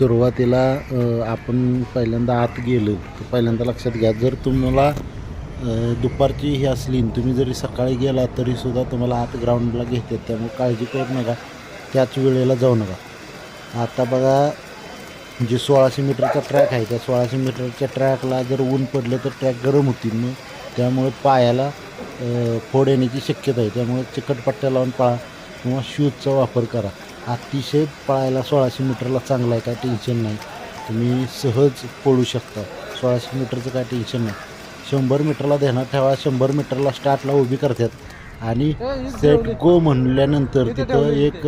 सुरुवातीला आपण पहिल्यांदा आत गेलो तर पहिल्यांदा लक्षात घ्या जर तुम्हाला दुपारची ही असली तुम्ही जरी सकाळी गेला तरीसुद्धा तुम्हाला आत ग्राउंडला घेतात. त्यामुळे काळजी करू नका. त्याच वेळेला जाऊ नका. आता बघा जे सोळाशे मीटरचा ट्रॅक आहे त्या सोळाशे मीटरच्या ट्रॅकला जर ऊन पडलं तर ट्रॅक गरम होतील. मग त्यामुळे पायाला फोड येण्याची शक्यता आहे. त्यामुळे चिकटपट्ट्या लावून पळा किंवा शूजचा वापर करा. अतिशय पळायला सोळाशे मीटरला चांगला आहे काय टेन्शन नाही. तुम्ही सहज पळू शकता. सोळाशे मीटरचं काय टेन्शन नाही. शंभर मीटरला ध्यानात ठेवा शंभर मीटरला स्टार्टला उभी करतात. आणि सेट गो म्हणल्यानंतर तिथं एक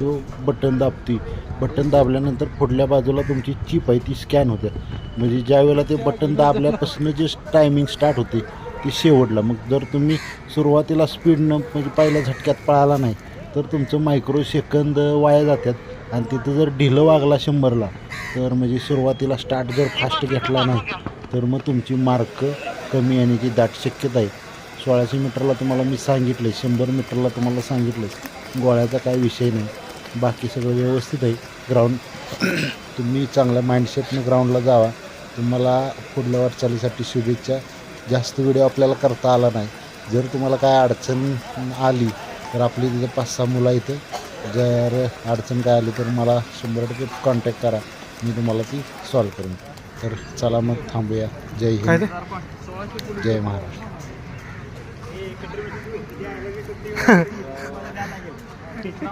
तो बटन दाबती. बटन दाबल्यानंतर पुढल्या बाजूला तुमची चिप आहे ती स्कॅन होते. म्हणजे ज्या वेळेला ते बटन दाबल्यापासून जे टायमिंग स्टार्ट होते ती शेवटला. मग जर तुम्ही सुरुवातीला स्पीडनं म्हणजे पहिल्या झटक्यात पळाला नाही तर तुमचं मायक्रो सेकंद वाया जातात आणि तिथं जर ढिलं वागला शंभरला तर म्हणजे सुरुवातीला स्टार्ट जर फास्ट घेतला नाही तर मग तुमची मार्क कमी येण्याची दाट शक्यता आहे. सोळाशे मीटरला तुम्हाला मी सांगितलं आहे शंभर मीटरला तुम्हाला सांगितलं आहे गोळ्याचा काय विषय नाही. बाकी सगळं व्यवस्थित आहे. ग्राउंड तुम्ही चांगल्या माइंडसेटनं ग्राउंडला जावा. तुम्हाला पुढल्या वाटचालीसाठी शुभेच्छा. जास्त व्हिडिओ आपल्याला करता आला नाही. जर तुम्हाला काय अडचण आली तर आपली तिथं पाच सहा मुलं आहेत. जर अडचण काय आली तर मला शंभर टक्के कॉन्टॅक्ट करा. मी तुम्हाला ती सॉल्व करेन. तर चला मग थांबूया. जय हिंद. जय महाराष्ट्र.